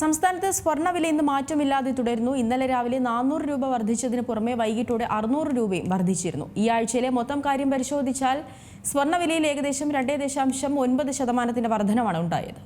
സംസ്ഥാനത്ത് സ്വർണവില ഇന്ന് മാറ്റമില്ലാതെ തുടരുന്നു. ഇന്നലെ രാവിലെ നാനൂറ് രൂപ വർദ്ധിച്ചതിന് പുറമെ വൈകിട്ടോടെ അറുന്നൂറ് രൂപയും വർദ്ധിച്ചിരുന്നു. ഈ ആഴ്ചയിലെ മൊത്തം കാര്യം പരിശോധിച്ചാൽ സ്വർണവിലയിൽ ഏകദേശം രണ്ടേ ദശാംശം ഒൻപത് ശതമാനത്തിന്റെ വർധനമാണ് ഉണ്ടായത്.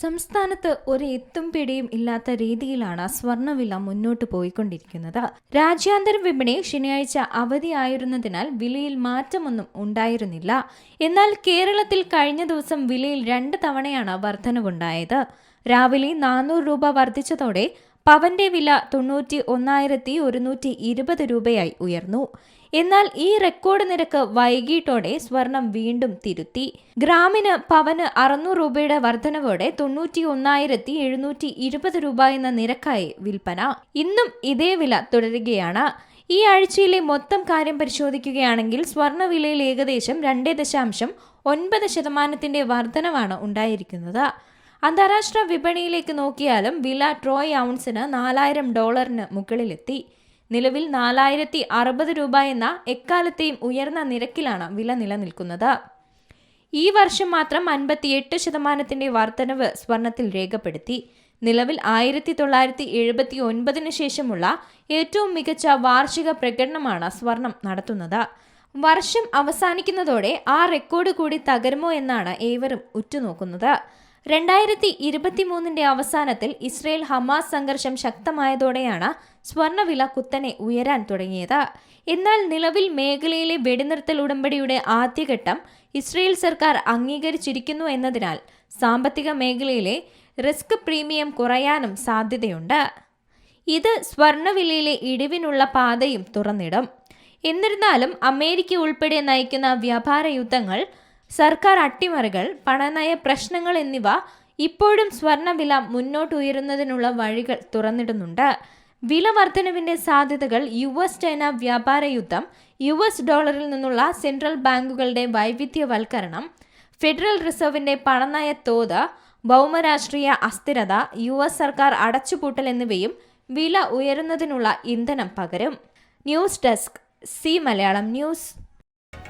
സംസ്ഥാനത്ത് ഒരു എത്തും പിടിയും ഇല്ലാത്ത രീതിയിലാണ് സ്വർണവില മുന്നോട്ട് പോയിക്കൊണ്ടിരിക്കുന്നത്. രാജ്യാന്തര വിപണി ശനിയാഴ്ച അവധിയായിരുന്നതിനാൽ വിലയിൽ മാറ്റമൊന്നും ഉണ്ടായിരുന്നില്ല. എന്നാൽ കേരളത്തിൽ കഴിഞ്ഞ ദിവസം വിലയിൽ രണ്ട് തവണയാണ് വർധനവുണ്ടായത്. രാവിലെ നാനൂറ് രൂപ വർദ്ധിച്ചതോടെ പവന്റെ വില തൊണ്ണൂറ്റി ഒന്നായിരത്തി ഒരുന്നൂറ്റി ഇരുപത് രൂപയായി ഉയർന്നു. എന്നാൽ ഈ റെക്കോർഡ് നിരക്ക് വൈകിട്ടോടെ സ്വർണം വീണ്ടും തിരുത്തി. ഗ്രാമിന് പവന് അറുന്നൂറ് രൂപയുടെ വർധനവോടെ തൊണ്ണൂറ്റി ഒന്നായിരത്തി എഴുന്നൂറ്റി ഇരുപത് രൂപ എന്ന നിരക്കായി വിൽപ്പന. ഇന്നും ഇതേ വില തുടരുകയാണ്. ഈ ആഴ്ചയിലെ മൊത്തം കാര്യം പരിശോധിക്കുകയാണെങ്കിൽ സ്വർണവിലയിൽ ഏകദേശം രണ്ടേ ദശാംശം ഒൻപത് ശതമാനത്തിന്റെ വർധനവാണ് ഉണ്ടായിരിക്കുന്നത്. അന്താരാഷ്ട്ര വിപണിയിലേക്ക് നോക്കിയാലും വില ട്രോയ് ഔൺസിന് നാലായിരം ഡോളറിന് മുകളിലെത്തി. നിലവിൽ നാലായിരത്തി അറുപത് രൂപ എന്ന എക്കാലത്തെയും ഉയർന്ന നിരക്കിലാണ് വില നിലനിൽക്കുന്നത്. ഈ വർഷം മാത്രം അൻപത്തിയെട്ട് ശതമാനത്തിന്റെ വർധനവ് സ്വർണത്തിൽ രേഖപ്പെടുത്തി. നിലവിൽ ആയിരത്തി തൊള്ളായിരത്തി എഴുപത്തി ഒൻപതിന് ശേഷമുള്ള ഏറ്റവും മികച്ച വാർഷിക പ്രകടനമാണ് സ്വർണം നടത്തുന്നത്. വർഷം അവസാനിക്കുന്നതോടെ ആ റെക്കോർഡ് കൂടി തകരുമോ എന്നാണ് ഏവരും ഉറ്റുനോക്കുന്നത്. രണ്ടായിരത്തി ഇരുപത്തിമൂന്നിന്റെ അവസാനത്തിൽ ഇസ്രയേൽ ഹമാസ് സംഘർഷം ശക്തമായതോടെയാണ് സ്വർണവില കുത്തനെ ഉയരാൻ തുടങ്ങിയത്. എന്നാൽ നിലവിൽ മേഖലയിലെ വെടിനിർത്തൽ ഉടമ്പടിയുടെ ആദ്യഘട്ടം ഇസ്രയേൽ സർക്കാർ അംഗീകരിച്ചിരിക്കുന്നു എന്നതിനാൽ സാമ്പത്തിക മേഖലയിലെ റിസ്ക് പ്രീമിയം കുറയാനും സാധ്യതയുണ്ട്. ഇത് സ്വർണവിലയിലെ ഇടിവിനുള്ള പാതയും തുറന്നിടും. എന്നിരുന്നാലും അമേരിക്ക ഉൾപ്പെടെ നയിക്കുന്ന വ്യാപാര യുദ്ധങ്ങൾ സർക്കാർ അട്ടിമറികൾ പണനയ പ്രശ്നങ്ങൾ എന്നിവ ഇപ്പോഴും സ്വർണവില മുന്നോട്ട് ഉയരുന്നതിനുള്ള വഴികൾ തുറന്നിടുന്നുണ്ട്. വില വർധനവിന്റെ സാധ്യതകൾ യു എസ് ചൈന വ്യാപാര യുദ്ധം യു എസ് ഡോളറിൽ നിന്നുള്ള സെൻട്രൽ ബാങ്കുകളുടെ വൈവിധ്യവൽക്കരണം ഫെഡറൽ റിസർവിന്റെ പണനയ തോത് ഭൗമരാഷ്ട്രീയ അസ്ഥിരത യു എസ് സർക്കാർ അടച്ചുപൂട്ടൽ എന്നിവയും വില ഉയരുന്നതിനുള്ള ഇന്ധനം പകരും. News desk C Malayalam news.